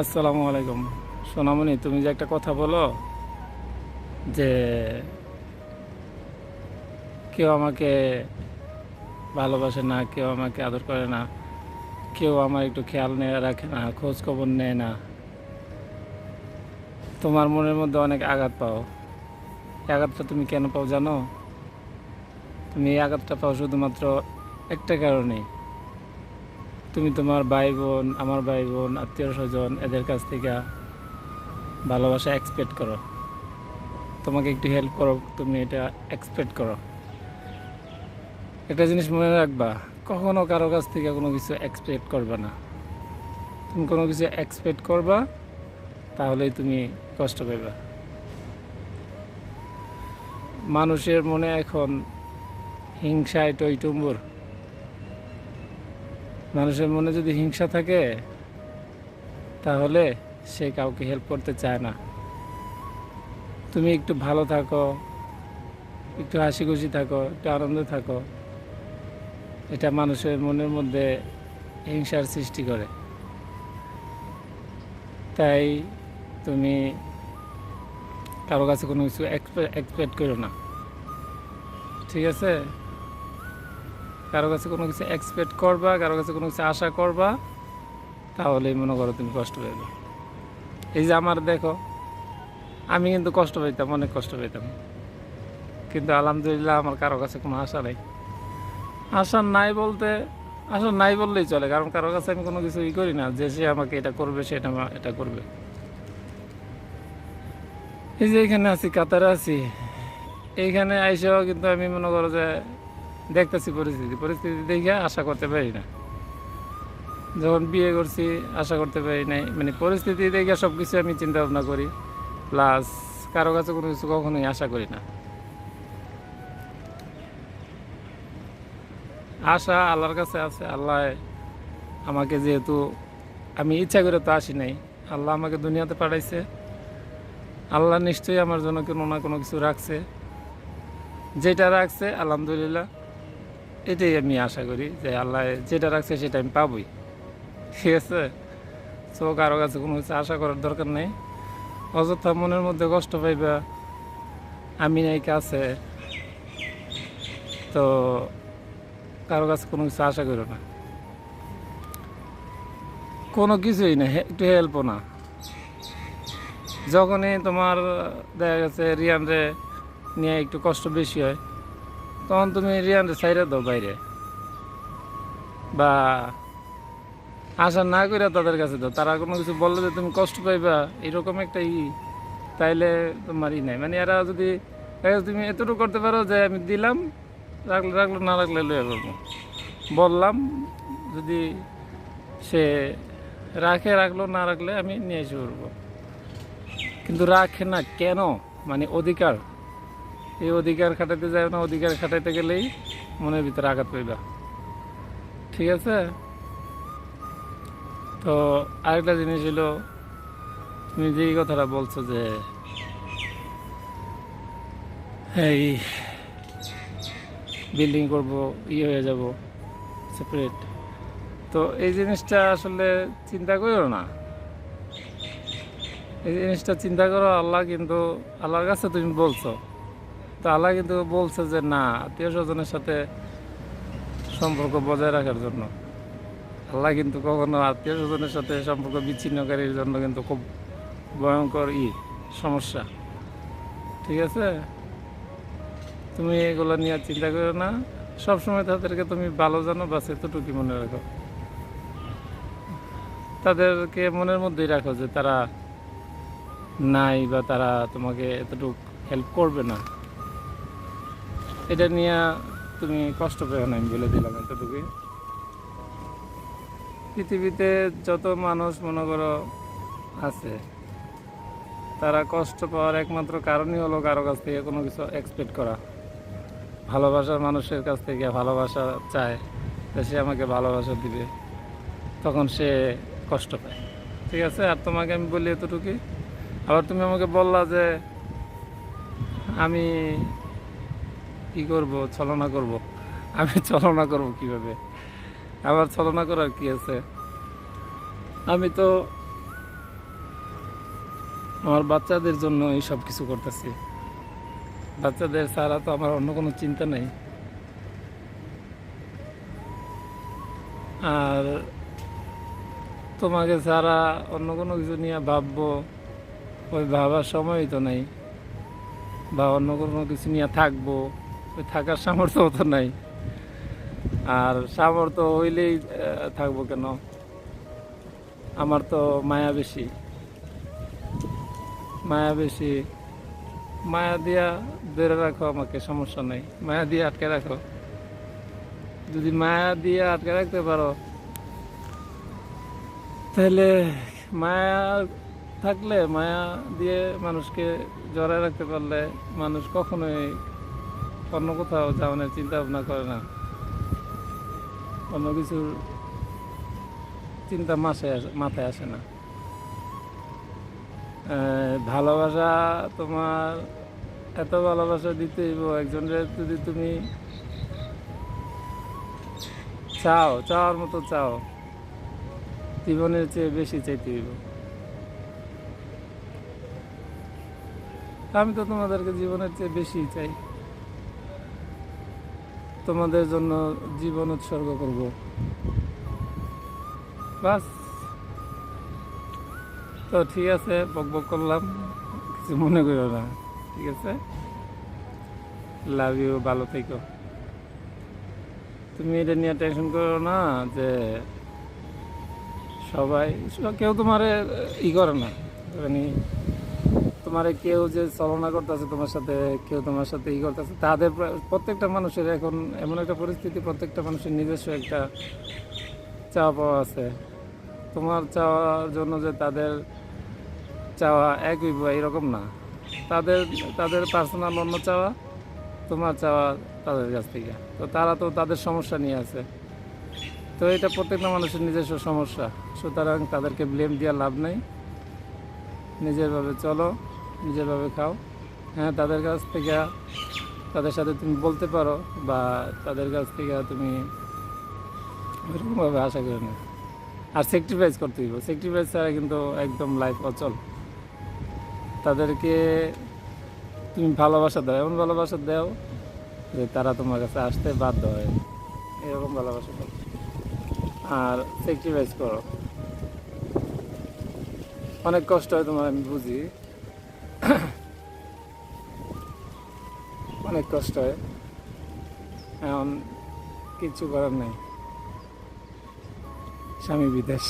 আসসালামু আলাইকুম। সোনামণি, তুমি যে একটা কথা বলো যে কেউ আমাকে ভালোবাসে না, কেউ আমাকে আদর করে না, কেউ আমার একটু খেয়াল নিয়ে রাখে না খোঁজ খবর নেয় না, তোমার মনের মধ্যে অনেক আঘাত পাও। আঘাতটা তুমি কেন পাও জানো? তুমি এই আঘাতটা পাও শুধুমাত্র একটা কারণে তুমি তোমার ভাই বোন আমার ভাই বোন আত্মীয় স্বজন এদের কাছ থেকে ভালোবাসা এক্সপেক্ট করো। তোমাকে একটু হেল্প করো, তুমি এটা এক্সপেক্ট করো। একটা জিনিস মনে রাখবা, কখনো কারও কাছ থেকে কোনো কিছু এক্সপেক্ট করবে না। তুমি কোনো কিছু এক্সপেক্ট করবা, তাহলেই তুমি কষ্ট পাইবা। মানুষের মনে এখন হিংসায় টইটুম্বুর। মানুষের মনে যদি হিংসা থাকে, তাহলে সে কাউকে হেল্প করতে চায় না। তুমি একটু ভালো থাকো, একটু হাসি খুশি থাকো, একটু আনন্দে থাকো। এটা মানুষের মনের মধ্যে হিংসার সৃষ্টি করে। তাই তুমি কারও কাছে কোনো কিছু এক্সপেক্ট করো না। ঠিক আছে? কারও কাছে কোনো কিছু এক্সপেক্ট করবা, কারও কাছে কোনো কিছু আশা করবা, তাহলেই মনে করো তুমি কষ্ট পাবে এই যে আমার দেখো, আমি কিন্তু কষ্ট পাইতাম, অনেক কষ্ট পাইতাম। কিন্তু আলহামদুলিল্লাহ আমার কারও কাছে কোনো আশা নেই। আশা নাই বলতে, আশা নাই বললেই চলে, কারণ কারও কাছে আমি কোনো কিছু ই করি না। যে সে আমাকে এটা করবে সেটা এটা করবে। এই যে এখানে আছি, কাতারে আছি। এইখানে আইসেও কিন্তু আমি মনে করো যে দেখতেছি পরিস্থিতি। পরিস্থিতি দেখে আশা করতে পারি না। যখন বিয়ে করছি, আশা করতে পারি নাই। মানে পরিস্থিতি দেখে সব কিছু আমি চিন্তা ভাবনা করি। প্লাস কারও কাছে কোনো কিছু কখনোই আশা করি না। আশা আল্লাহর কাছে আছে। আল্লাহ আমাকে যেহেতু, আমি ইচ্ছা করে তো আসি নাই। আল্লাহ আমাকে দুনিয়াতে পাঠাইছে। আল্লাহ নিশ্চয়ই আমার জন্য কোনো না কোনো কিছু রাখছে। যেটা রাখছে, আলহামদুলিল্লাহ। এটাই আমি আশা করি যে আল্লাহ যেটা রাখছে সেটা আমি পাবই। ঠিক আছে? তো কারও কাছে কোনো কিছু আশা করার দরকার নেই। অযথা মনের মধ্যে কষ্ট পাইবা, আমি নাই কাছে তো কারও কাছে কোনো কিছু আশা করো না। কোনো কিছুই না একটু হেল্পও না। যখনই তোমার দেখা গেছে রিয়ানরে নিয়ে একটু কষ্ট বেশি হয় তখন তুমি রিয়ানরে সাইরে দাও বাইরে। বা আশা না করে তাদের কাছে দাও, তারা কোনো কিছু বললে যে তুমি কষ্ট পাইবা, এরকম একটা ই, তাইলে তোমার ই নাই। মানে এরা যদি তুমি এতটুকু করতে পারো যে আমি দিলাম, রাখলে রাখল, না রাখলে লয়ে করব বললাম, যদি সে রাখে, রাখল, না রাখলে আমি নিয়ে এসে করব কিন্তু রাখে না কেন? মানে অধিকার। এই অধিকার খাটাইতে যায় না, অধিকার খাটাইতে গেলেই মনের ভিতরে আঘাত পাইবা। ঠিক আছে? তো আরেকটা জিনিস হলো তুমি যেই কথাটা বলছো যে এই বিল্ডিং করব ইয়ে হয়ে যাব সেপারেট তো এই জিনিসটা আসলে চিন্তা করো না। এই জিনিসটা চিন্তা করো, আল্লাহ কিন্তু, আল্লাহর কাছে তুমি বলছো। তো আল্লাহ কিন্তু বলছে যে না আত্মীয় স্বজনের সাথে সম্পর্ক বজায় রাখার জন্য। আল্লাহ কিন্তু কখনো আত্মীয় স্বজনের সাথে সম্পর্ক বিচ্ছিন্নকারীর জন্য কিন্তু খুব ভয়ঙ্কর ই, সমস্যা। ঠিক আছে? তুমি এগুলো নিয়ে চিন্তা করো না। সবসময় তাদেরকে তুমি ভালো জানো, বাস এতটুকুই মনে রাখো। তাদেরকে মনের মধ্যেই রাখো যে তারা নাই বা তারা তোমাকে এতটুকু হেল্প করবে না। এটা নিয়ে তুমি কষ্ট পেও না আমি বলে দিলাম এতটুকুই। পৃথিবীতে যত মানুষ মনে করো আছে, তারা কষ্ট পাওয়ার একমাত্র কারণই হলো কারও কাছ থেকে কোনো কিছু এক্সপেক্ট করা। ভালোবাসার মানুষের কাছ থেকে ভালোবাসা চায় যে সে আমাকে ভালোবাসা দিবে, তখন সে কষ্ট পায়। ঠিক আছে? আর তোমাকে আমি বলি এতটুকুই। আবার তুমি আমাকে বললা যে আমি কি করব? ছলনা করব। আমি ছলনা করব কীভাবে? আবার ছলনা করার কি আছে? আমি তো আমার বাচ্চাদের জন্য এই সব কিছু করতেছি। বাচ্চাদের ছাড়া তো আমার অন্য কোনো চিন্তা নেই। আর তোমাকে ছাড়া অন্য কোনো কিছু নিয়ে ভাববো, ওই ভাবার সময়ই তো নেই। বা অন্য কোনো কিছু নিয়ে থাকব। থাকার সামর্থ্য তো নাই। আর সামর্থ্য হইলেই থাকব কেন? আমার তো মায়া বেশি। মায়া বেশি। মায়া দিয়া ধরে রাখো আমাকে, সমস্যা নেই। মায়া দিয়ে আটকে রাখো। যদি মায়া দিয়ে আটকে রাখতে পারো, তাহলে মায়া থাকলে, মায়া দিয়ে মানুষকে জড়ায় রাখতে পারলে মানুষ কখনোই অন্য কোথাও যাওয়ানোর চিন্তা ভাবনা করে না। অন্য কিছুর চিন্তা মাসে মাথায় আসে না। ভালোবাসা তোমার এত ভালোবাসা দিতে একজনের যদি তুমি চাও, চাওয়ার মতো চাও, জীবনের চেয়ে বেশি চাইতে হইব। আমি তো তোমাদেরকে জীবনের চেয়ে বেশি চাই। তোমাদের জন্য জীবন উৎসর্গ করব। বাস। তো ঠিক আছে, বক বক করলাম। কিছু মনে করো না। ঠিক আছে? লাভ ইউ ভালো থেকো। তুমি এটা নিয়ে টেনশন করো না যে সবাই কেউ তোমারে ই করে না। মানে তোমারে কেউ যে চলনা করতেছে তোমার সাথে, কেউ তোমার সাথে ই করতেছে, তাদের প্রত্যেকটা মানুষের এখন এমন একটা পরিস্থিতি, প্রত্যেকটা মানুষের নিজস্ব একটা চাওয়া পাওয়া আছে। তোমার চাওয়ার জন্য যে তাদের চাওয়া একই এরকম না। তাদের তাদের পার্সোনাল অন্য চাওয়া, তোমার চাওয়া তাদের কাছ থেকে। তো তারা তো তাদের সমস্যা নিয়ে আছে। তো এটা প্রত্যেকটা মানুষের নিজস্ব সমস্যা। সুতরাং তাদেরকে ব্লেম দেওয়ার লাভ নেই। নিজেরভাবে চলো। নিজেরভাবে খাও হ্যাঁ তাদের কাছ থেকে তাদের সাথে তুমি বলতে পারো বা তাদের কাছ থেকে তুমি ওইরকমভাবে আশা করে না আর স্যাক্রিফাইস করতে হইব স্যাক্রিফাইস ছাড়া কিন্তু একদম লাইফ অচল। তাদেরকে তুমি ভালোবাসা দাও। এমন ভালোবাসা দাও যে তারা তোমার কাছে আসতে বাধ্য হয়। এরকম ভালোবাসা দাও। আর স্যাক্রিফাইস করো। অনেক কষ্ট হয় তোমার, আমি বুঝি। অনেক কষ্ট হয়। এখন কিচ্ছু করার নেই। স্বামী বিদেশ।